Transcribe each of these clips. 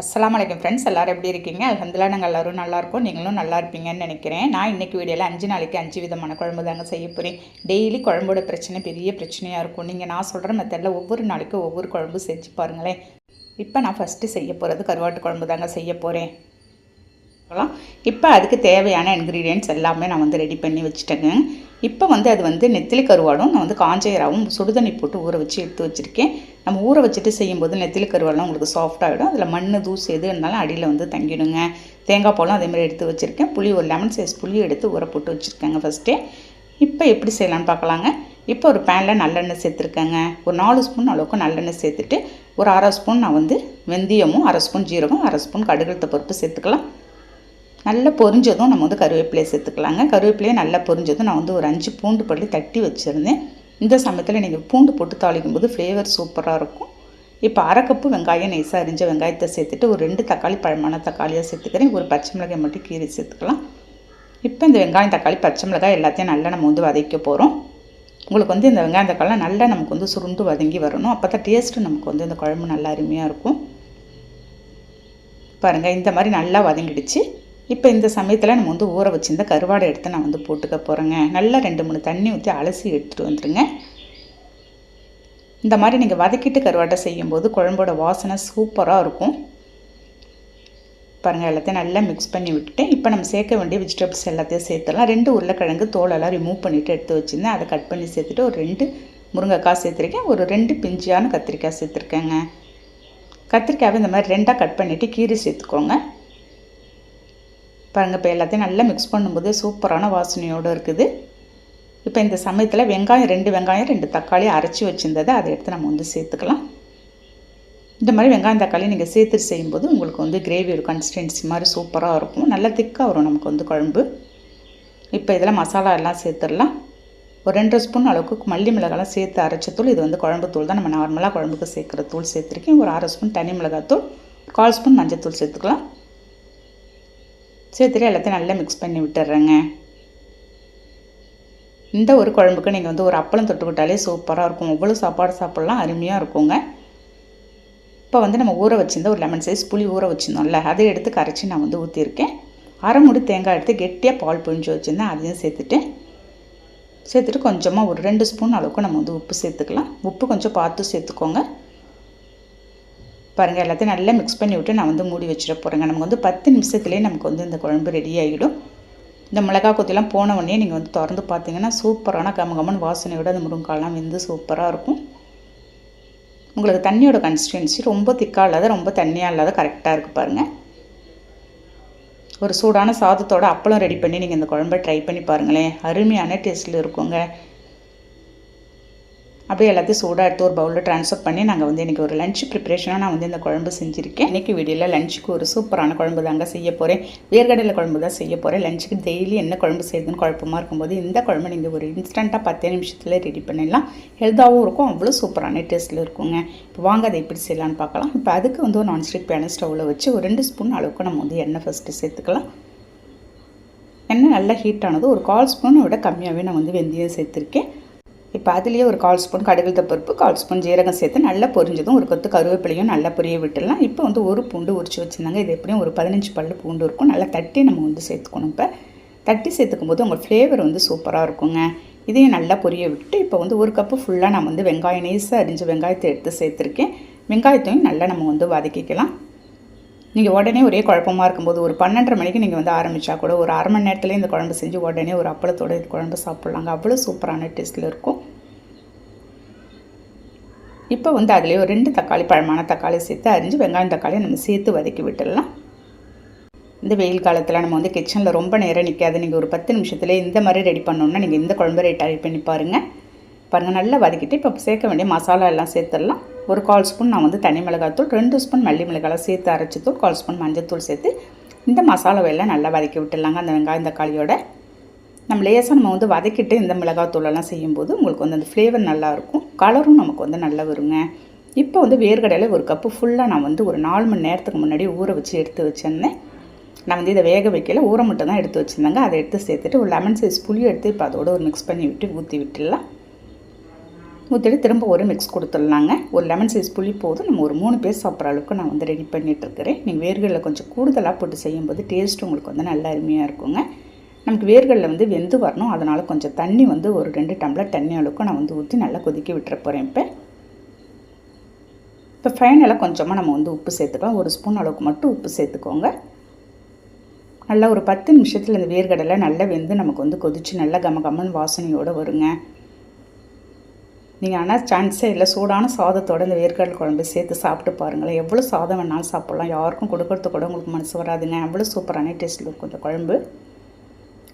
அஸ்லாம் வலைக்கம் ஃப்ரெண்ட்ஸ் எல்லாரும் எப்படி இருக்கீங்க? அல்ஹம்துலில்லாஹ் நாங்கள் எல்லோரும் நல்லா நீங்களும் நல்லா இருப்பீங்கன்னு நினைக்கிறேன். நான் இன்னைக்கு வீடியோவில் அஞ்சு நாளைக்கு அஞ்சு விதமான குழம்பு தாங்க செய்ய போகிறேன் டெய்லி குழம்போட பிரச்சனை பெரிய பிரச்சனையாக இருக்கும். நீங்கள் நான் சொல்கிற மெத்தடில் ஒவ்வொரு நாளைக்கு ஒவ்வொரு குழம்பு செஞ்சு பாருங்களேன். இப்போ நான் ஃபஸ்ட்டு செய்ய போகிறது கருவாட்டு குழம்பு தாங்க செய்ய போகிறேன் பார்க்கலாம். இப்போ அதுக்கு தேவையான இன்க்ரீடியன்ட்ஸ் எல்லாமே நான் வந்து ரெடி பண்ணி வச்சுட்டேங்க. இப்போ வந்து அது வந்து நெத்திலி கருவாடும் நான் வந்து காஞ்சயராவும் சுடுதண்ணி போட்டு ஊற வச்சு எடுத்து வச்சுருக்கேன். நம்ம ஊற வச்சுட்டு செய்யும்போது நெத்திலி கருவாடெலாம் உங்களுக்கு சாஃப்டாகிடும் அதில் மண் தூசு எது இருந்தாலும் அடியில் வந்து தங்கிடுங்க. தேங்காய் பழம் அதேமாதிரி எடுத்து வச்சுருக்கேன். புளி ஒரு லெமன் சைஸ் புளி எடுத்து ஊற போட்டு வச்சுருக்கேங்க ஃபஸ்ட்டே இப்போ எப்படி செய்யலாம்னு பார்க்கலாங்க. இப்போ ஒரு பேனில் நல்லெண்ணெய் சேர்த்துருக்கேங்க. ஒரு நாலு ஸ்பூன் அளவுக்கு நல்லெண்ணெய் சேர்த்துட்டு ஒரு அரை ஸ்பூன் நான் வந்து வெந்தயமும் அரை ஸ்பூன் ஜீரகம் அரை ஸ்பூன் கடுகுத்த பருப்பு சேர்த்துக்கலாம். நல்லா பொரிஞ்சதும் நம்ம வந்து கருவேப்பிலையை சேர்த்துக்கலாங்க. கருவேப்பிலையை நல்லா பொரிஞ்சதும் நான் வந்து ஒரு அஞ்சு பூண்டு பள்ளி தட்டி வச்சுருந்தேன். இந்த சமயத்தில் நீங்கள் பூண்டு போட்டு தாளிக்கும் போது ஃப்ளேவர் சூப்பராக இருக்கும். இப்போ அரை கப்பு வெங்காயம் நைஸாக அரிஞ்ச வெங்காயத்தை சேர்த்துட்டு ஒரு ரெண்டு தக்காளி பழமான தக்காளியாக சேர்த்துக்கிறேன். ஒரு பச்சை மிளகாய் மட்டும் கீரை சேர்த்துக்கலாம். இப்போ இந்த வெங்காயம் தக்காளி பச்சை மிளகாய் எல்லாத்தையும் நல்லா நம்ம வந்து வதக்க போகிறோம் உங்களுக்கு வந்து இந்த வெங்காயம் தக்காளிலாம் நல்லா நமக்கு வந்து சுருண்டு வதங்கி வரணும். அப்போ தான் டேஸ்ட்டு நமக்கு வந்து இந்த குழம்பு நல்லா அருமையாக இருக்கும். பாருங்கள் இந்த மாதிரி நல்லா வதங்கிடுச்சு. இப்போ இந்த சமயத்தில் நம்ம வந்து ஊற வச்சுருந்த கருவாடை எடுத்து நான் வந்து போட்டுக்க போகிறேங்க நல்லா ரெண்டு மூணு தண்ணி ஊற்றி அலசி எடுத்துகிட்டு வந்துடுங்க இந்த மாதிரி நீங்கள் வதக்கிட்டு கருவாட்டை செய்யும்போது குழம்போட வாசனை சூப்பராக இருக்கும். பாருங்கள் எல்லாத்தையும் நல்லா மிக்ஸ் பண்ணி விட்டுட்டேன். இப்போ நம்ம சேர்க்க வேண்டிய வெஜிடபிள்ஸ் எல்லாத்தையும் சேர்த்துடலாம். ரெண்டு உருளைக்கிழங்கு தோலெல்லாம் ரிமூவ் பண்ணிவிட்டு எடுத்து வச்சுருந்தேன். அதை கட் பண்ணி சேர்த்துட்டு ஒரு ரெண்டு முருங்கைக்காய் சேர்த்துருக்கேன். ஒரு ரெண்டு பிஞ்சியான கத்திரிக்காய் சேர்த்துருக்கேங்க. கத்திரிக்காவை இந்த மாதிரி ரெண்டாக கட் பண்ணிவிட்டு கீரை சேர்த்துக்கோங்க. பாருங்கள் இப்போ எல்லாத்தையும் நல்லா மிக்ஸ் பண்ணும்போது சூப்பரான வாசனையோடு இருக்குது. இப்போ இந்த சமயத்தில் வெங்காயம் ரெண்டு வெங்காயம் ரெண்டு தக்காளி அரைச்சி வச்சுருந்ததை அதை எடுத்து நம்ம வந்து சேர்த்துக்கலாம். இந்த மாதிரி வெங்காயம் தக்காளி நீங்கள் சேர்த்து செய்யும்போது உங்களுக்கு வந்து கிரேவி ஒரு கன்சிஸ்டன்சி மாதிரி சூப்பராக இருக்கும். நல்லா திக்காக வரும் நமக்கு வந்து குழம்பு. இப்போ இதில் மசாலா எல்லாம் சேர்த்துடலாம். ஒரு ரெண்டு ஸ்பூன் அளவுக்கு மல்லி மிளகாலாம் சேர்த்து அரைச்ச தூள் இது வந்து குழம்பு தூள் தான். நம்ம நார்மலாக குழம்புக்கு சேர்க்குற தூள் சேர்த்துருக்கேன். ஒரு அரை ஸ்பூன் தனி மிளகாய் தூள் கால் ஸ்பூன் மஞ்சள் சேர்த்துக்கலாம். சேர்த்துட்டு எல்லாத்தையும் நல்லா மிக்ஸ் பண்ணி விட்டுறேங்க. இந்த ஒரு குழம்புக்கு நீங்கள் வந்து ஒரு அப்பளம் தொட்டுக்கிட்டாலே சூப்பராக இருக்கும். அவ்வளோ சாப்பாடு சாப்பிட்லாம் அருமையாக இருக்குங்க. இப்போ வந்து நம்ம ஊற வச்சுருந்த ஒரு லெமன் சைஸ் புளி ஊற வச்சுருந்தோம்ல அதை எடுத்து கரைச்சி நான் வந்து ஊற்றிருக்கேன் அரை முடி தேங்காய் எடுத்து கெட்டியாக பால் புழிஞ்சு வச்சுருந்தேன் அதையும் சேர்த்துட்டு. சேர்த்துட்டு கொஞ்சமாக ஒரு ரெண்டு ஸ்பூன் அளவுக்கு நம்ம வந்து உப்பு சேர்த்துக்கலாம். உப்பு கொஞ்சம் பார்த்து சேர்த்துக்கோங்க. பாருங்கள் எல்லாத்தையும் நல்லா மிக்ஸ் பண்ணி விட்டு நான் வந்து மூடி வச்சிட போகிறேங்க நமக்கு வந்து பத்து நிமிஷத்துலேயே நமக்கு வந்து இந்த குழம்பு ரெடி ஆகிடும் இந்த மிளகா கொத்திலாம் போன உடனே நீங்கள் வந்து திறந்து பார்த்தீங்கன்னா சூப்பரான கம கமன் வாசனையோட அந்த முருங்காலாம் வந்து சூப்பராக இருக்கும். உங்களுக்கு தண்ணியோட கன்சிஸ்டன்சி ரொம்ப திக்காக இல்லாத ரொம்ப தண்ணியாக இல்லாத கரெக்டாக இருக்குது பாருங்கள் ஒரு சூடான சாதத்தோட அப்பளம் ரெடி பண்ணி நீங்கள் இந்த குழம்பை ட்ரை பண்ணி பாருங்களேன். அருமையான டேஸ்ட்டில் இருக்குங்க. அப்படியே எல்லாத்தையும் சூடாக எடுத்து ஒரு பவுலில் ட்ரான்ஸ்ஃபர் பண்ணி நாங்கள் வந்து இன்றைக்கி ஒரு லஞ்ச் ப்ரிப்பரேஷனாக நான் வந்து இந்த குழம்பு செஞ்சுருக்கேன். இன்றைக்கி வீடியோவில் லஞ்சுக்கு ஒரு சூப்பரான குழம்பு தாங்க செய்ய போகிறேன் வேர்கடலை குழம்பு தான் செய்ய போகிறேன் லஞ்சுக்கு டெய்லி என்ன குழம்பு செய்யுதுன்னு குழப்பமாக இருக்கும்போது இந்த குழம்பு நீங்கள் ஒரு இன்ஸ்டண்ட்டாக பத்தே நிமிஷத்தில் ரெடி பண்ணிடலாம். ஹெல்த்தாகவும் இருக்கும். அவ்வளோ சூப்பரான டேஸ்ட்டில் இருக்குங்க. இப்போ வாங்க அதை எப்படி செய்யலான்னு பார்க்கலாம். இப்போ அதுக்கு வந்து ஒரு நான்ஸ்டிக் பேன ஸ்டவ்வில் வச்சு ஒரு ரெண்டு ஸ்பூன் அளவுக்கு நம்ம வந்து எண்ணெய் ஃபஸ்ட்டு சேர்த்துக்கலாம். எண்ணெய் நல்லா ஹீட் ஆனது ஒரு கால் ஸ்பூனை விட கம்மியாகவே நான் வந்து வெந்தயம் சேர்த்துருக்கேன். இப்போ அதுலேயே ஒரு கால் ஸ்பூன் கடுகு பருப்பு கால் ஸ்பூன் ஜீரகம் சேர்த்து நல்லா பொரிஞ்சதும் ஒரு கொத்து கருவேப்பிலையும் நல்லா பொரிய விட்டுடலாம். இப்போ வந்து ஒரு பூண்டு உரிச்சு வச்சுருந்தாங்க. இது எப்படியும் ஒரு பதினஞ்சு பல்லு பூண்டு இருக்கும். நல்லா தட்டி நம்ம வந்து சேர்த்துக்கணும் இப்போ. தட்டி சேர்த்துக்கும் போது உங்கள் ஃப்ளேவர் வந்து சூப்பராக இருக்குங்க. இதையும் நல்லா பொரிய விட்டு இப்போ வந்து ஒரு கப்பு ஃபுல்லாக நான் வந்து வெங்காயம் நைஸாக அரிஞ்சு வெங்காயத்தை எடுத்து சேர்த்துருக்கேன். வெங்காயத்தையும் நல்லா நம்ம வந்து வதக்கிக்கலாம். நீங்கள் உடனே ஒரே குழப்பமாக இருக்கும்போது ஒரு பன்னெண்டரை மணிக்கு நீங்கள் வந்து ஆரம்பித்தா கூட ஒரு அரை மணி நேரத்தில் இந்த குழம்பு செஞ்சு உடனே ஒரு அப்பளத்தோட இந்த குழம்பு சாப்பிட்லாங்க. அவ்வளோ சூப்பரான டேஸ்ட்டில் இருக்கும். இப்போ வந்து அதுலேயே ஒரு ரெண்டு தக்காளி பழமான தக்காளி சேர்த்து அரிஞ்சு வெங்காயம் தக்காளியை நம்ம சேர்த்து வதக்கி விட்டுடலாம். இந்த வெயில் காலத்தில் நம்ம வந்து கிச்சனில் ரொம்ப நேரம் நிற்காது நீங்கள் ஒரு பத்து நிமிஷத்துலேயே இந்த மாதிரி ரெடி பண்ணோன்னா நீங்கள் இந்த குழம்பு ரெடி ட்ரை பண்ணி பாருங்கள் பாருங்கள் நல்லா வதக்கிட்டு இப்போ சேர்க்க வேண்டிய மசாலா எல்லாம் சேர்த்துடலாம். ஒரு கால் ஸ்பூன் நான் வந்து தனி மிளகாத்தூள் ரெண்டு ஸ்பூன் மல்லி மிளகாய் சேர்த்து அரைச்சி தூள் கால் ஸ்பூன் மஞ்சத்தூள் சேர்த்து இந்த மசாலாவெல்லாம் நல்லா வதக்கி விட்டுடலாங்க. அந்த வெங்காயம் தக்காளியோட நம்ம லேசாக நம்ம வந்து வதக்கிட்டு இந்த மிளகாத்தூளெல்லாம் செய்யும்போது உங்களுக்கு வந்து அந்த ஃப்ளேவர் நல்லாயிருக்கும் கலரும் நமக்கு வந்து நல்லா வருங்க. இப்போ வந்து வேர்கடையில் ஒரு கப்பு ஃபுல்லாக நான் வந்து ஒரு நாலு மணி நேரத்துக்கு முன்னாடி ஊற வச்சு எடுத்து வச்சுருந்தேன். நான் வந்து இதை வேக வைக்கல. ஊற மட்டும் தான் எடுத்து வச்சுருந்தாங்க. அதை எடுத்து சேர்த்துட்டு ஒரு லெமன் சைஸ் புளி எடுத்து இப்போ அதோட ஒரு மிக்ஸ் பண்ணி விட்டு ஊற்றி விட்டுடலாம். ஊற்றிட்டு திரும்ப ஒரு மிக்ஸ் கொடுத்துடலாங்க. ஒரு லெமன் சைஸ் புளி போதும். நம்ம ஒரு மூணு பேர் சாப்பிட்ற அளவுக்கு நான் வந்து ரெடி பண்ணிகிட்ருக்கிறேன் நீங்கள் வேர்களில் கொஞ்சம் கூடுதலாக போட்டு செய்யும்போது டேஸ்ட் உங்களுக்கு வந்து நல்லா அருமையாக இருக்குங்க. நமக்கு வேர்களில் வந்து வெந்து வரணும். அதனால் கொஞ்சம் தண்ணி வந்து ஒரு ரெண்டு டம்ளர் தண்ணி அளவுக்கு நான் வந்து ஊற்றி நல்லா கொதிக்க விட்டுற போகிறேன் இப்போ. இப்போ ஃபைனலாக கொஞ்சமாக நம்ம வந்து உப்பு சேர்த்துக்கலாம். ஒரு ஸ்பூன் அளவுக்கு மட்டும் உப்பு சேர்த்துக்கோங்க. நல்லா ஒரு பத்து நிமிஷத்தில் இந்த வேர்கடலை நல்லா வெந்து நமக்கு வந்து கொதித்து நல்லா கம கமன் வாசனையோடு வருங்க. நீங்கள் ஆனால் சான்ஸே இல்லை சூடான சாதத்தோடு இந்த வேர்க்கடல் குழம்பு சேர்த்து சாப்பிட்டு பாருங்களேன். எவ்வளோ சாதம் வேணாலும் சாப்பிட்லாம். யாருக்கும் கொடுக்கறது கூட உங்களுக்கு மனசு வராதுங்க. அவ்வளோ சூப்பரான டேஸ்ட்டில் இருக்கும் இந்த குழம்பு.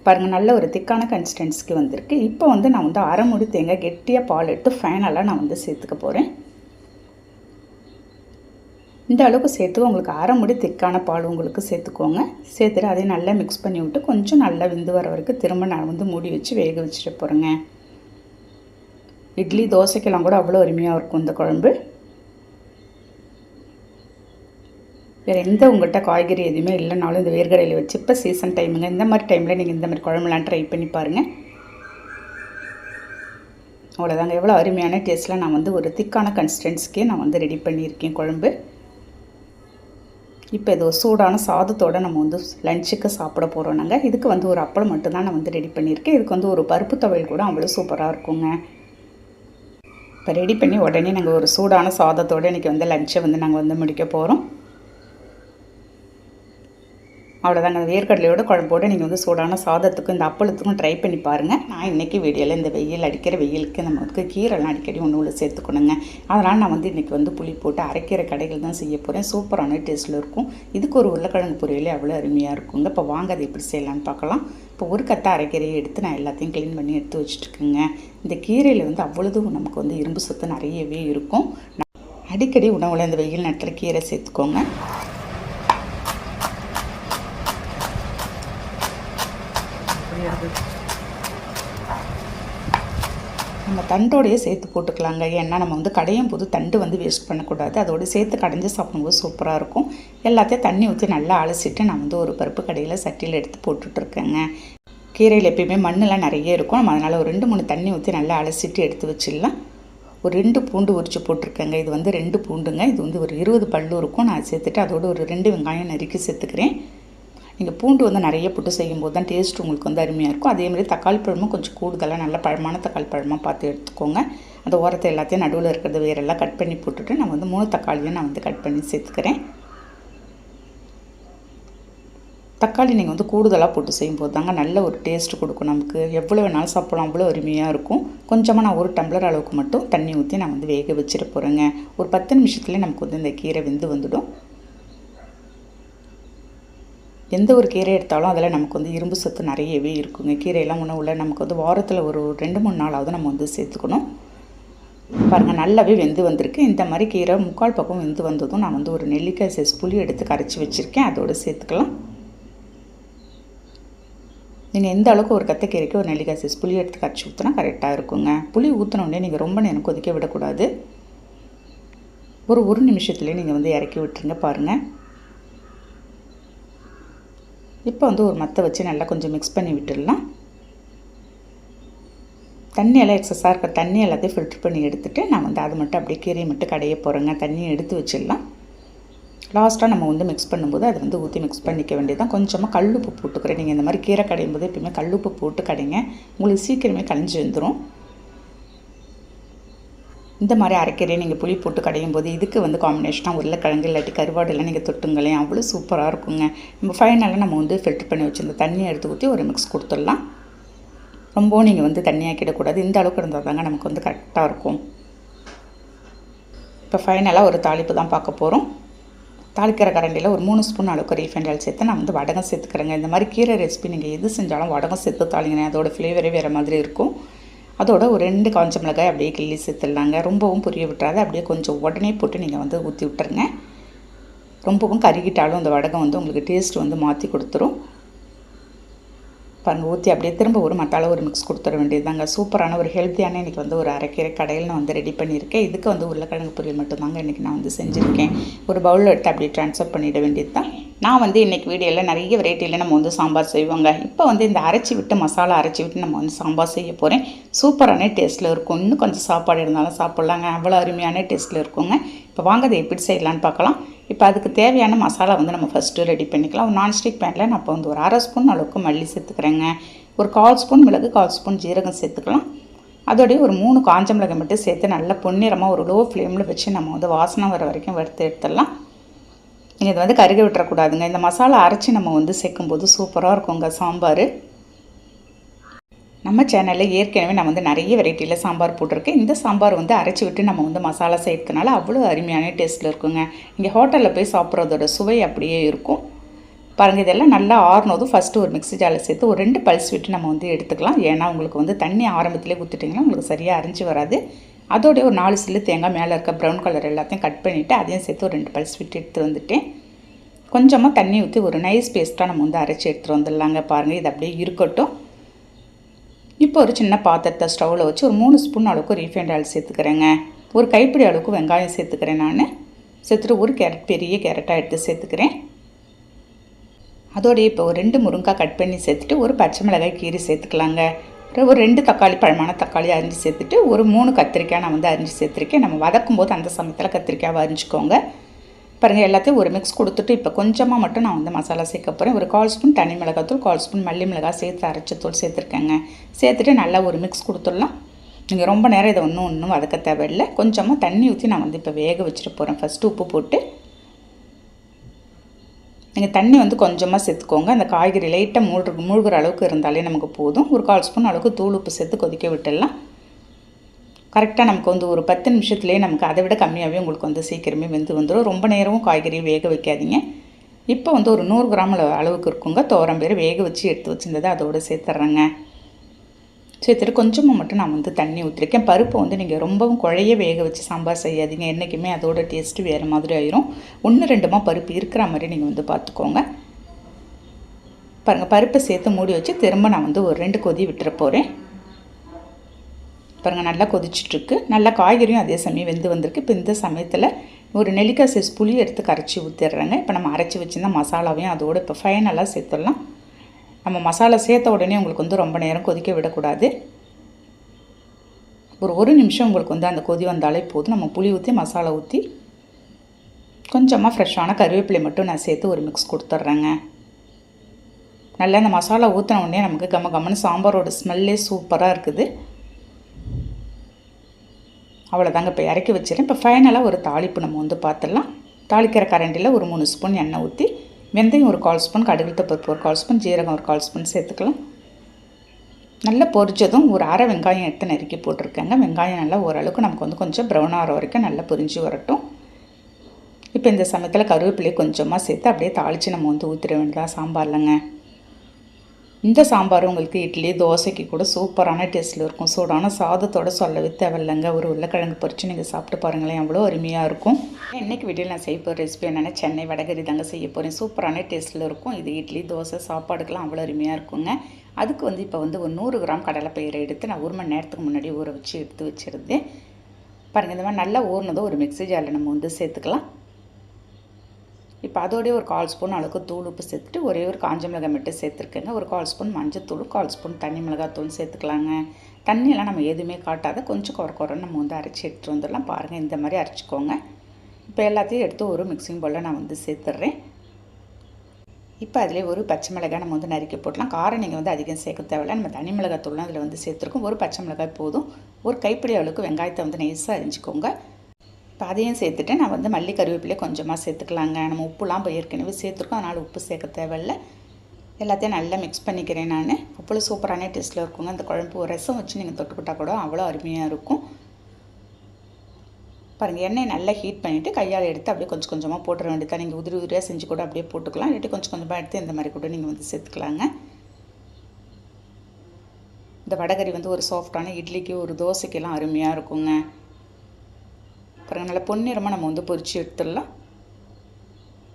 பாருங்கள் நல்ல ஒரு திக்கான கன்சிஸ்டன்சிக்கு வந்திருக்கு. இப்போ வந்து நான் வந்து அரை முடி தேங்காய் கெட்டியாக பால் எடுத்து ஃபைனலாக நான் வந்து சேர்த்துக்க போகிறேன் இந்த அளவுக்கு சேர்த்து உங்களுக்கு அரை முடி திக்கான பால் உங்களுக்கு சேர்த்துக்கோங்க. சேர்த்துட்டு அதையும் நல்லா மிக்ஸ் பண்ணி விட்டு கொஞ்சம் நல்லா விந்து வர வரைக்கும் திரும்ப நான் வந்து மூடி வச்சு வேக வச்சுட்டு போகிறேங்க இட்லி தோசைக்கெல்லாம் கூட அவ்வளோ அருமையாக இருக்கும் இந்த குழம்பு. வேறு எந்த உங்கள்கிட்ட காய்கறி எதுவுமே இல்லைனாலும் இந்த வேர்கடையில் வச்சு இப்போ சீசன் டைமுங்க இந்த மாதிரி டைமில் நீங்கள் இந்த மாதிரி குழம்புலாம் ட்ரை பண்ணி பாருங்கள் அவ்வளோதாங்க எவ்வளோ அருமையான டேஸ்ட்டில் நான் வந்து ஒரு திக்கான கன்சிஸ்டன்சிக்கே நான் வந்து ரெடி பண்ணியிருக்கேன் குழம்பு. இப்போ ஏதோ சூடான சாதத்தோடு நம்ம வந்து லஞ்சுக்கு சாப்பிட போகிறோம் நாங்கள் இதுக்கு வந்து ஒரு அப்பளம் மட்டும்தான் நான் வந்து ரெடி பண்ணியிருக்கேன். இதுக்கு வந்து ஒரு பருப்பு துவையல் கூட அவ்வளோ சூப்பராக இருக்குங்க. இப்போ ரெடி பண்ணி உடனே நாங்கள் ஒரு சூடான சாதத்தோடு இன்றைக்கி வந்து லஞ்சை வந்து நாங்கள் வந்து முடிக்க போகிறோம் அவ்வளோதாங்க வேர்க்கடலையோட குழம்போடு நீங்கள் வந்து சூடான சாதத்துக்கும் இந்த அப்பளத்துக்கும் ட்ரை பண்ணி பாருங்கள் நான் இன்றைக்கி வீடியோவில் இந்த வெயில் அடிக்கிற வெயிலுக்கு நமக்கு கீரைலாம் அடிக்கடி ஒன்று உள்ள சேர்த்துக்கணுங்க. அதனால் நான் வந்து இன்றைக்கி வந்து புளி போட்டு அரைக்கிற கடைகள் தான் செய்ய போகிறேன் சூப்பரான டேஸ்ட்டில் இருக்கும். இதுக்கு ஒரு உருளைக்கிழங்கு பொரியலே அவ்வளோ அருமையாக இருக்குங்க. இப்போ வாங்க அதை எப்படி செய்யலான்னு பார்க்கலாம். இப்போ ஒரு கத்தை அரைக்கீரையை எடுத்து நான் எல்லாத்தையும் க்ளீன் பண்ணி எடுத்து வச்சுட்டுருக்கேங்க. இந்த கீரையில் வந்து அவ்வளோதும் நமக்கு வந்து இரும்பு சத்து நிறையவே இருக்கும். அடிக்கடி உணவில் இந்த வெயில் நட்டுற கீரை சேர்த்துக்கோங்க நம்ம தண்டோடையே சேர்த்து போட்டுக்கலாங்க. ஏன்னா நம்ம வந்து கடையும் போது தண்டு வந்து வேஸ்ட் பண்ணக்கூடாது. அதோடு சேர்த்து கடைஞ்சி சாப்பிடும்போது சூப்பராக இருக்கும். எல்லாத்தையும் தண்ணி ஊற்றி நல்லா அலசிட்டு நான் வந்து ஒரு பருப்பு கடையில் சட்டியில் எடுத்து போட்டுட்ருக்கேங்க. கீரையில் எப்பயுமே மண்ணெலாம் நிறைய இருக்கும். நம்ம அதனால் ஒரு ரெண்டு மூணு தண்ணி ஊற்றி நல்லா அலசிட்டு எடுத்து வச்சிடலாம். ஒரு ரெண்டு பூண்டு உரிச்சு போட்டிருக்கேங்க. இது வந்து ரெண்டு பூண்டுங்க. இது வந்து ஒரு இருபது பல்லு இருக்கும். நான் சேர்த்துட்டு அதோடு ஒரு ரெண்டு வெங்காயம் நறுக்கி சேர்த்துக்கிறேன். நீங்கள் பூண்டு வந்து நிறைய போட்டு செய்யும்போது தான் டேஸ்ட் உங்களுக்கு வந்து அருமையாக இருக்கும். அதேமாதிரி தக்காளி பழமும் கொஞ்சம் கூடுதலாக நல்ல பழமான தக்காளி பழமாக பார்த்து எடுத்துக்கோங்க. அந்த ஓரத்தை எல்லாத்தையும் நடுவில் இருக்கிறது வேறெல்லாம் கட் பண்ணி போட்டுட்டு நான் வந்து மூணு தக்காளியும் நான் வந்து கட் பண்ணி சேர்த்துக்கிறேன். தக்காளி நீங்கள் வந்து கூடுதலாக போட்டு செய்யும்போது தாங்க நல்ல ஒரு டேஸ்ட் கொடுக்கும் நமக்கு. எவ்வளோ வேணாலும் சாப்பிடலாம் அவ்வளோ அருமையாக இருக்கும். கொஞ்சமாக நான் ஒரு டம்ளர் அளவுக்கு மட்டும் தண்ணி ஊற்றி நான் வந்து வேக வச்சுட்டு போகிறேங்க ஒரு பத்து நிமிஷத்துலேயே நமக்கு வந்து இந்த கீரை வெந்து வந்துடும். எந்த ஒரு கீரை எடுத்தாலும் அதில் நமக்கு வந்து இரும்பு சத்து நிறையவே இருக்குங்க. கீரையெல்லாம் உணவில் நமக்கு வந்து வாரத்தில் ஒரு ரெண்டு மூணு நாளாவது நம்ம வந்து சேர்த்துக்கணும். பாருங்கள் நல்லாவே வெந்து வந்திருக்கு. இந்த மாதிரி கீரை முக்கால் பக்கம் வெந்து வந்ததும் நான் வந்து ஒரு நெல்லிக்காய் சைஸ் புளி எடுத்து கரைச்சி வச்சுருக்கேன். அதோடு சேர்த்துக்கலாம். நீங்கள் எந்த அளவுக்கு ஒரு கத்தைக்கீரைக்கு ஒரு நெல்லிக்காய் சைஸ் புளி எடுத்து கரைச்சி ஊற்றினா கரெக்டாக இருக்குங்க. புளி ஊற்றினோடனே நீங்கள் ரொம்ப நேரம் கொதிக்க விடக்கூடாது. ஒரு ஒரு நிமிஷத்துலேயே நீங்கள் வந்து இறக்கி விட்டுருங்க பாருங்கள் இப்போ வந்து ஒரு மத்தை வச்சு நல்லா கொஞ்சம் மிக்ஸ் பண்ணி விட்டுடலாம். தண்ணியெல்லாம் எக்ஸஸாக இருக்க தண்ணி எல்லாத்தையும் ஃபில்ட்ரு பண்ணி எடுத்துகிட்டு நான் வந்து அது மட்டும் அப்படியே கீரையை மட்டும் கடைய போகிறேங்க தண்ணியை எடுத்து வச்சிடலாம். லாஸ்ட்டாக நம்ம வந்து மிக்ஸ் பண்ணும்போது அதை வந்து ஊற்றி மிக்ஸ் பண்ணிக்க வேண்டியதான் கொஞ்சமாக கல்லுப்பு போட்டுக்கிறேன். நீங்கள் இந்த மாதிரி கீரை கடையும் போது எப்பயுமே கல்லுப்பு போட்டு கடைங்க. உங்களுக்கு சீக்கிரமே கழிஞ்சு வந்துடும் இந்த மாதிரி அரைக்கீரை நீங்கள் புளி போட்டு கடையும் போது இதுக்கு வந்து காம்பினேஷனாக உருளைக்கிழங்கு இல்லாட்டி கருவாடுலாம் நீங்கள் தொட்டுங்களேன். அவ்வளோ சூப்பராக இருக்குங்க. நம்ம ஃபைனலாக நம்ம வந்து ஃபில்ட்ரு பண்ணி வச்சுருந்த தண்ணியை எடுத்து ஊற்றி ஒரு மிக்ஸ் கொடுத்துடலாம். ரொம்பவும் நீங்கள் வந்து தண்ணியாக்கிடக்கூடாது இந்த அளவுக்கு இருந்தால் தாங்க நமக்கு வந்து கரெக்டாக இருக்கும். இப்போ ஃபைனலாக ஒரு தாளிப்பு தான் பார்க்க போகிறோம் தாளிக்கிற கரண்டியில் ஒரு மூணு ஸ்பூன் அளவுக்கு ரீஃபைண்ட் ஆயில் சேர்த்து நான் வந்து வடகம் சேர்த்துக்கிறேங்க. இந்த மாதிரி கீரை ரெசிபி நீங்கள் எது செஞ்சாலும் வடகம் சேர்த்து தாளிங்கன்னா அதோட ஃப்ளேவரே வேறு மாதிரி இருக்கும். அதோட ஒரு ரெண்டு காஞ்ச மிளகாய் அப்படியே கிள்ளி சேர்த்துடலாங்க. ரொம்பவும் புரிய விட்டுறாது அப்படியே கொஞ்சம் உடனே போட்டு நீங்கள் வந்து ஊற்றி விட்டுருங்க. ரொம்பவும் கருகிட்டாலும் அந்த வடகம் வந்து உங்களுக்கு டேஸ்ட் வந்து மாற்றி கொடுத்துரும். பாருங்கள் ஊற்றி அப்படியே திரும்ப ஒரு மத்தால ஒரு மிக்ஸ் கொடுத்துட வேண்டியது தாங்க சூப்பரான ஒரு ஹெல்த்தியான இன்றைக்கி வந்து ஒரு அரைக்கீரை கடையில் நான் வந்து ரெடி பண்ணியிருக்கேன். இதுக்கு வந்து உருளைக்கிழங்கு பொரியல் மட்டும்தாங்க இன்றைக்கி நான் வந்து செஞ்சுருக்கேன். ஒரு பவுலில் எடுத்து அப்படியே ட்ரான்ஸ்ஃபர் பண்ணிட வேண்டியது தான் நான் வந்து இன்றைக்கி வீடியோவில் நிறைய வெரைட்டியில் நம்ம வந்து சாம்பார் செய்வோங்க. இப்போ வந்து இந்த அரைச்சி விட்டு மசாலா அரைச்சி விட்டு நம்ம வந்து சாம்பார் செய்ய போகிறேன் சூப்பரான டேஸ்ட்டில் இருக்கும். இன்னும் கொஞ்சம் சாப்பாடு இருந்தாலும் சாப்பிட்லாங்க. அவ்வளோ அருமையான டேஸ்ட்டில் இருக்குங்க. இப்போ வாங்க அதை எப்படி செய்யலான்னு பார்க்கலாம். இப்போ அதுக்கு தேவையான மசாலா வந்து நம்ம ஃபஸ்ட்டு ரெடி பண்ணிக்கலாம். ஒரு நான்ஸ்டிக் பேனில் நான் இப்போ வந்து ஒரு அரை ஸ்பூன் அளவுக்கு மல்லி சேர்த்துக்கிறேங்க. ஒரு கால் ஸ்பூன் மிளகு கால் ஸ்பூன் ஜீரகம் சேர்த்துக்கலாம். அதோடய ஒரு மூணு காஞ்ச மிளகாய் மட்டும் சேர்த்து நல்லா பொன்னிறமாக ஒரு லோ ஃப்ளேமில் வச்சு நம்ம வந்து வாசனை வர வரைக்கும் வறுத்து எடுத்துடலாம். நீங்கள் இதை வந்து கருக விட்டுறக்கூடாதுங்க. இந்த மசாலா அரைச்சி நம்ம வந்து சேர்க்கும்போது சூப்பராக இருக்குங்க சாம்பார். நம்ம சேனலில் ஏற்கனவே நான் வந்து நிறைய வெரைட்டியில் சாம்பார் போட்டிருக்கேன். இந்த சாம்பார் வந்து அரைச்சி விட்டு நம்ம வந்து மசாலா சேர்த்தனால அவ்வளோ அருமையான டேஸ்ட்டில் இருக்குங்க. இங்கே ஹோட்டலில் போய் சாப்பிட்றதோட சுவை அப்படியே இருக்கும். பாருங்கள் இதெல்லாம் நல்லா ஆறுனதும் ஃபஸ்ட்டு ஒரு மிக்ஸி ஜாரில் சேர்த்து ஒரு ரெண்டு பல்ஸ் விட்டு நம்ம வந்து எடுத்துக்கலாம். ஏன்னா உங்களுக்கு வந்து தண்ணி ஆரம்பத்திலே ஊற்றிட்டிங்கன்னா உங்களுக்கு சரியாக அரிஞ்சு வராது. அதோடய ஒரு நாலு சில்லு தேங்காய் மேலே இருக்க ப்ரௌன் கலர் எல்லாத்தையும் கட் பண்ணிவிட்டு அதையும் சேர்த்து ஒரு ரெண்டு பல்ஸ் விட்டு எடுத்து வந்துட்டேன். கொஞ்சமாக தண்ணி ஊற்றி ஒரு நைஸ் பேஸ்ட்டாக நம்ம வந்து அரைச்சி எடுத்துகிட்டு வந்துடலாங்க. பாருங்கள் இது அப்படியே இருக்கட்டும். இப்போ ஒரு சின்ன பாத்திரத்தை ஸ்டவ்வில் வச்சு ஒரு மூணு ஸ்பூன் அளவுக்கு ரீஃபைண்ட் ஆயில் சேர்த்துக்கிறேங்க. ஒரு கைப்பிடி அளவுக்கு வெங்காயம் சேர்த்துக்கிறேன் நான். சேர்த்துட்டு ஒரு கேரட் பெரிய கேரட்டாக எடுத்து சேர்த்துக்கிறேன். அதோடய இப்போ ஒரு ரெண்டு முருங்காய் கட் பண்ணி சேர்த்துட்டு ஒரு பச்சை மிளகாய் கீரி சேர்த்துக்கலாங்க. ஒரு ரெண்டு தக்காளி பழமான தக்காளி அரிஞ்சு சேர்த்துட்டு ஒரு மூணு கத்திரிக்காய் நான் வந்து அரிஞ்சு சேர்த்துருக்கேன். நம்ம வதக்கும் போது அந்த சமயத்தில் கத்திரிக்காய் அரிஞ்சிக்கோங்க பாருங்கள் எல்லாத்தையும் ஒரு மிக்ஸ் கொடுத்துட்டு இப்போ கொஞ்சமாக மட்டும் நான் வந்து மசாலா சேர்க்க போகிறேன் ஒரு கால் ஸ்பூன் தனி மிளகாத்தூள் கால் ஸ்பூன் மல்லி மிளகாய் சேர்த்து அரைச்ச தூள் சேர்த்துருக்கேங்க. சேர்த்துட்டு நல்லா ஒரு மிக்ஸ் கொடுத்துடலாம். நீங்கள் ரொம்ப நேரம் இதை ஒன்றும் ஒன்றும் வதக்க தேவையில்லை. கொஞ்சமாக தண்ணி ஊற்றி நான் வந்து இப்போ வேக வச்சுட்டு போகிறேன் ஃபஸ்ட்டு உப்பு போட்டு. நீங்கள் தண்ணி வந்து கொஞ்சமாக சேர்த்துக்கோங்க. அந்த காய்கறி லைட்டாக மூழ்கு மூழ்கிற அளவுக்கு இருந்தாலே நமக்கு போதும். ஒரு கால் ஸ்பூன் அளவுக்கு தூள் உப்பு சேர்த்து கொதிக்க விட்டுடலாம். கரெக்டாக நமக்கு வந்து ஒரு பத்து நிமிஷத்துலேயே நமக்கு அதை விட கம்மியாகவே உங்களுக்கு வந்து சீக்கிரமே வெந்து வந்துடும் ரொம்ப நேரமும் காய்கறி வேக வைக்காதீங்க. இப்போ வந்து ஒரு நூறு கிராம் அளவுக்கு இருக்குங்க. தோரம் பேர் வேக வச்சு எடுத்து வச்சுருந்ததை அதோடு சேர்த்துட்றேங்க சேர்த்துட்டு கொஞ்சமாக மட்டும் நான் வந்து தண்ணி ஊற்றிருக்கேன் பருப்பு வந்து நீங்கள் ரொம்பவும் குழைய வேக வச்சு சாம்பார் செய்யாதீங்க. என்றைக்குமே அதோட டேஸ்ட்டு வேறு மாதிரி ஆயிரும். ஒன்று ரெண்டுமா பருப்பு இருக்கிற மாதிரி நீங்கள் வந்து பார்த்துக்கோங்க. பாருங்கள் பருப்பை சேர்த்து மூடி வச்சு திரும்ப நான் வந்து ஒரு ரெண்டு கொதி விட்டுற போகிறேன் பாருங்கள் நல்லா கொதிச்சிட்ருக்கு. நல்லா காய்கறியும் அதே சமயம் வெந்து வந்திருக்கு. இப்போ இந்த சமயத்தில் ஒரு நெல்லிக்காய் சைஸ் புளி எடுத்து கரைச்சி ஊற்றிடுறேங்க இப்போ நம்ம அரைச்சி வச்சுருந்த மசாலாவையும் அதோடு இப்போ ஃபைனலாக சேர்த்துடலாம். நம்ம மசாலா சேர்த்த உடனே உங்களுக்கு வந்து ரொம்ப நேரம் கொதிக்க விடக்கூடாது. ஒரு ஒரு நிமிஷம் உங்களுக்கு வந்து அந்த கொதி வந்தாலே போதும். நம்ம புளி ஊற்றி மசாலா ஊற்றி கொஞ்சமாக ஃப்ரெஷ்ஷான கருவேப்பிலை மட்டும் நான் சேர்த்து ஒரு மிக்ஸ் கொடுத்துட்றேங்க. நல்லா அந்த மசாலா ஊற்றின உடனே நமக்கு கம்ம கம்மனு சாம்பாரோட ஸ்மெல்லே சூப்பராக இருக்குது. அவ்வளோதாங்க இப்போ இறக்கி வச்சிடறேன். இப்போ ஃபைனலாக ஒரு தாளிப்பு நம்ம வந்து பார்த்துடலாம் தாளிக்கிற கரண்டியில் ஒரு மூணு ஸ்பூன் எண்ணெய் ஊற்றி வெந்தயம் ஒரு கால் ஸ்பூன் கடுகு பருப்பு ஒரு கால் ஸ்பூன் ஜீரகம் ஒரு கால் ஸ்பூன் சேர்த்துக்கலாம். நல்லா பொரிச்சதும் ஒரு அரை வெங்காயம் எடுத்து நறுக்கி போட்டிருக்கேங்க. வெங்காயம் நல்லா ஓரளவுக்கு நமக்கு வந்து கொஞ்சம் ப்ரௌன் ஆகிற வரைக்கும் நல்லா பொரிஞ்சு வரட்டும். இப்போ இந்த சமயத்தில் கருவேப்பிலையை கொஞ்சமாக சேர்த்து அப்படியே தாளித்து நம்ம வந்து ஊற்றிட வேண்டியதாக சாம்பார்லங்க. இந்த சாம்பார் உங்களுக்கு இட்லி தோசைக்கு கூட சூப்பரான டேஸ்ட்டில் இருக்கும். சூடான சாதத்தோட சொல்லவே தேவையில்லைங்க. ஒரு உருளைக்கிழங்கு பொறிச்சு நீங்கள் சாப்பிட்டு பாருங்களேன் அவ்வளோ அருமையாக இருக்கும். இன்றைக்கி வீட்டில் நான் செய்ய போகிற ரெசிபி என்னென்னா சென்னை வடகரி தாங்க செய்ய போகிறேன் சூப்பரான டேஸ்ட்டில் இருக்கும். இது இட்லி தோசை சாப்பாடுக்கெல்லாம் அவ்வளோ அருமையாக இருக்குங்க. அதுக்கு வந்து இப்போ வந்து ஒரு நூறு கிராம் கடலைப்பயிரை எடுத்து நான் ஒரு மணி நேரத்துக்கு முன்னாடி ஊற வச்சு எடுத்து வச்சுருந்தேன். பாருங்கள் இந்த மாதிரி நல்லா ஊறினதும் ஒரு மிக்ஸி ஜாரில் நம்ம வந்து சேர்த்துக்கலாம். இப்போ அதோடய ஒரு கால் ஸ்பூன் அளவுக்கு தூள் உப்பு சேர்த்துட்டு ஒரே ஒரு காஞ்ச மிளகாய் மட்டும் சேர்த்துருக்கேங்க. ஒரு கால் ஸ்பூன் மஞ்சத்தூள் கால் ஸ்பூன் தண்ணி மிளகாய் தூள் சேர்த்துக்கலாங்க. தண்ணியெல்லாம் நம்ம எதுவுமே காட்டாத கொஞ்சம் குறை குறைன்னு நம்ம வந்து அரைச்சி எடுத்துகிட்டு வந்துடலாம். பாருங்கள் இந்த மாதிரி அரைச்சிக்கோங்க. இப்போ எல்லாத்தையும் எடுத்து ஒரு மிக்சிங் போல் நான் வந்து சேர்த்துட்றேன். இப்போ அதிலே ஒரு பச்சை மிளகாய் நம்ம வந்து நறுக்கி போட்டலாம் காரம் நீங்கள் வந்து அதிகம் சேர்க்க தேவையில்ல. நம்ம தனி மிளகாய் தூள்லாம் அதில் வந்து சேர்த்துருக்கோம். ஒரு பச்சை மிளகாய் போதும். ஒரு கைப்பிடி அளவுக்கு வெங்காயத்தை வந்து நெய்ஸாக அரிஞ்சிக்கோங்க. இப்போ அதையும் சேர்த்துட்டு நான் வந்து மல்லி கருவேப்பிலையை கொஞ்சமாக சேர்த்துக்கலாங்க. நம்ம உப்புலாம் இப்போ ஏற்கனவே சேர்த்துருக்கோம். அதனால் உப்பு சேர்க்க தேவையில்லை. எல்லாத்தையும் நல்லா மிக்ஸ் பண்ணிக்கிறேன் நான். அவ்வளோ சூப்பரான டேஸ்ட்டில் இருக்குங்க. அந்த குழம்பு ஒரு ரசம் வச்சு நீங்கள் தொட்டுக்கிட்டால் கூட அவ்வளோ அருமையாக இருக்கும். பாருங்கள் எண்ணெய் நல்லா ஹீட் பண்ணிவிட்டு கையால் எடுத்து அப்படியே கொஞ்சம் கொஞ்சமாக போட்டுற வேண்டியதான் நீங்கள் உதிரி உதிரியாக செஞ்சு கூட அப்படியே போட்டுக்கலாம். இல்லாட்டி கொஞ்சம் கொஞ்சமாக எடுத்து இந்த மாதிரி கூட நீங்கள் வந்து சேர்த்துக்கலாங்க. இந்த வடகறி வந்து ஒரு சாஃப்டான இட்லிக்கு ஒரு தோசைக்கெல்லாம் அருமையாக இருக்குங்க. பாருங்கள் நல்லா பொன்னிறமாக நம்ம வந்து பொரித்து எடுத்துடலாம்.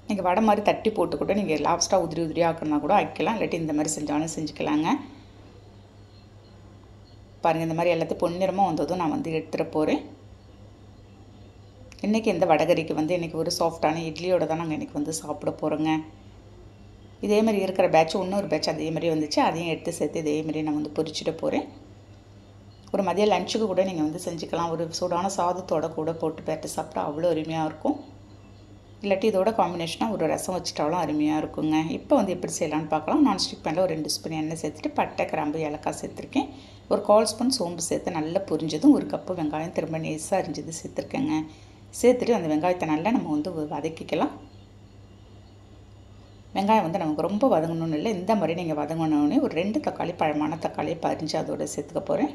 நீங்கள் வடை மாதிரி தட்டி போட்டு கூட நீங்கள் லாஸ்ட்டாக உதிரி உதிரி ஆக்கணும்னா கூட ஆக்கலாம் இல்லாட்டி இந்த மாதிரி செஞ்சாலும் செஞ்சுக்கலாங்க. பாருங்கள் இந்த மாதிரி எல்லாத்தையும் பொன்னிறமாக வந்ததும் நான் வந்து எடுத்துகிட்டு போகிறேன் இன்றைக்கி இந்த வடகரிக்கு வந்து இன்றைக்கி ஒரு சாஃப்டான இட்லியோடு தான் நாங்கள் இன்றைக்கி வந்து சாப்பிட போகிறோங்க இதே மாதிரி இருக்கிற பேட்ச் இன்னொரு பேட்ச் அதே மாதிரி வந்துச்சு. அதையும் எடுத்து சேர்த்து இதேமாதிரி நான் வந்து பொரிச்சிட போகிறேன் ஒரு மதிய லஞ்சுக்கு கூட நீங்கள் வந்து செஞ்சுக்கலாம். ஒரு சூடான சாதத்தோட கூட போட்டு பேட்டு சாப்பிட்டா அவ்வளோ அருமையாக இருக்கும். இல்லாட்டி இதோட காம்பினேஷனாக ஒரு ரசம் வச்சுட்டாலும் அருமையாக இருக்குங்க. இப்போ வந்து எப்படி செய்யலான்னு பார்க்கலாம். நான்ஸ்டிக் பேனில் ஒரு ரெண்டு ஸ்பூன் எண்ணெய் சேர்த்துட்டு பட்டை கிராம்பு ஏலக்காய் சேர்த்துருக்கேன். ஒரு கால் ஸ்பூன் சோம்பு சேர்த்து நல்லா புரிஞ்சதும் ஒரு கப்பு வெங்காயம் திரும்ப நேசாக அரிஞ்சது சேர்த்துருக்கேங்க. சேர்த்துட்டு அந்த வெங்காயத்தை நல்லா நம்ம வந்து வதக்கிக்கலாம். வெங்காயம் வந்து நமக்கு ரொம்ப வதங்கணும்னு இல்லை. இந்த மாதிரி நீங்கள் வதங்கணுன்னே ஒரு ரெண்டு தக்காளி பழமான தக்காளியை பறிஞ்சு அதோட சேர்த்துக்க போகிறேன்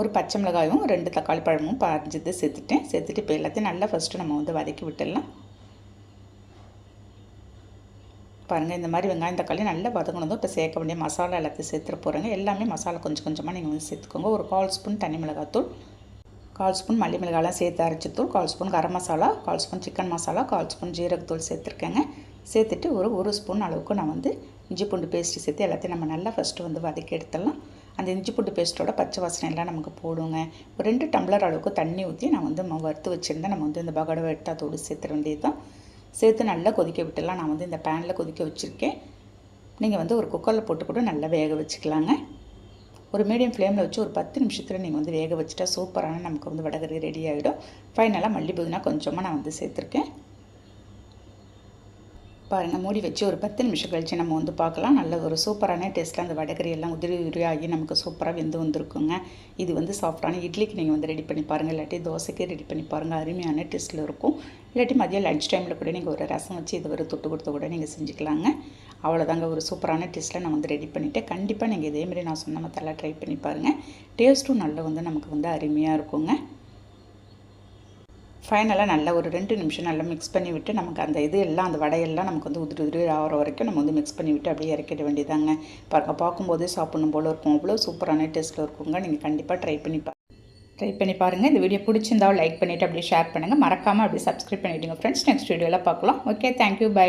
ஒரு பச்சை மிளகாயும் ரெண்டு தக்காளி பழமும் பறிஞ்சது சேர்த்துட்டேன். சேர்த்துட்டு இப்போ எல்லாத்தையும் நல்லா ஃபஸ்ட்டு நம்ம வந்து வதக்கி விட்டுடலாம். பாருங்கள் இந்த மாதிரி வெங்காயம் தக்காளி நல்லா வதங்கணும். இப்போ சேர்க்க வேண்டிய மசாலா எல்லாத்தையும் சேர்த்துட்டு போகிறேங்க எல்லாமே மசாலா கொஞ்சம் கொஞ்சமாக நீங்கள் வந்து சேர்த்துக்கோங்க. ஒரு கால் ஸ்பூன் தனி மிளகாத்தூள் கால் ஸ்பூன் மல்லி மிளகாலாம் சேர்த்து அரைச்சித்தூள் கால் ஸ்பூன் கரம் மசாலா கால் ஸ்பூன் சிக்கன் மசாலா கால் ஸ்பூன் ஜீரகத்தூள் சேர்த்துருக்கேங்க. சேர்த்துட்டு ஒரு ஒரு ஸ்பூன் அளவுக்கு நான் வந்து இஞ்சி பூண்டு பேஸ்ட்டு சேர்த்து எல்லாத்தையும் நம்ம நல்லா ஃபஸ்ட்டு வந்து வதக்கி எடுத்துடலாம். அந்த இஞ்சி பூண்டு பேஸ்ட்டோட பச்சை வாசனை எல்லாம் நமக்கு போடுங்க. ஒரு ரெண்டு டம்ளர் அளவுக்கு தண்ணி ஊற்றி நான் வந்து வறுத்து வச்சுருந்தேன். நம்ம வந்து இந்த பகடை வெட்டா தோடு வேண்டியது தான் சேர்த்து நல்லா கொதிக்க விட்டுலாம் நான் வந்து இந்த பேனில் கொதிக்க வச்சுருக்கேன். நீங்கள் வந்து ஒரு குக்கரில் போட்டு கூட நல்லா வேக வச்சுக்கலாங்க. ஒரு மீடியம் ஃப்ளேமில் வச்சு ஒரு பத்து நிமிஷத்தில் நீங்கள் வந்து வேக வச்சுட்டா சூப்பரான நமக்கு வந்து வடகறி ரெடி ஆகிடும் ஃபைனலாக மல்லி புதினா கொஞ்சமாக நான் வந்து சேர்த்துருக்கேன். பாருங்கள் மூடி வச்சு ஒரு பத்து நிமிஷம் கழித்து நம்ம வந்து பார்க்கலாம். நல்ல ஒரு சூப்பரான டேஸ்ட்டில் அந்த வடகரி எல்லாம் உதிரி உதிரியாகி நமக்கு சூப்பராக வெந்து வந்திருக்குங்க. இது வந்து சாஃப்டான இட்லிக்கு நீங்கள் வந்து ரெடி பண்ணி பாருங்கள் இல்லாட்டி தோசைக்கு ரெடி பண்ணி பாருங்கள் அருமையான டேஸ்ட்டில் இருக்கும். இல்லாட்டி மதியம் லஞ்ச் டைமில் கூட நீங்கள் ஒரு ரசம் வச்சு இது ஒரு தொட்டு கொடுத்து கூட நீங்கள் செஞ்சுக்கலாங்க. அவ்வளோதாங்க ஒரு சூப்பரான டேஸ்ட்டில் நான் வந்து ரெடி பண்ணிவிட்டேன் கண்டிப்பாக நீங்கள் இதேமாரி நான் சொன்ன மத்தெல்லாம் ட்ரை பண்ணி பாருங்கள் டேஸ்ட்டும் நல்லா வந்து நமக்கு வந்து அருமையாக இருக்குங்க. ஃபைனலாக நல்லா ஒரு ரெண்டு நிமிஷம் நல்லா மிக்ஸ் பண்ணி விட்டு நமக்கு அந்த இது எல்லாம் அந்த வடையெல்லாம் நமக்கு வந்து உதிரி உதிரி ஆகிற வரைக்கும் நம்ம வந்து மிக்ஸ் பண்ணி விட்டு அப்படியே இறக்கிட வேண்டியதாங்க. பாருங்கள் பார்க்கும்போதே சாப்பிடணும் போல் இருக்கும். அவ்வளோ சூப்பரான டேஸ்ட்டில் இருக்குங்க. நீங்கள் கண்டிப்பாக ட்ரை பண்ணி பா ட்ரை பண்ணி பாருங்கள் இந்த வீடியோ பிடிச்சிருந்தாலும் லைக் பண்ணிவிட்டு அப்படியே ஷேர் பண்ணுங்கள் மறக்காமல் அப்படியே சப்ஸ்கிரைப் பண்ணிவிடுங்க ஃப்ரெண்ட்ஸ் நெக்ஸ்ட் வீடியோவில் பார்க்கலாம். Okay thank you bye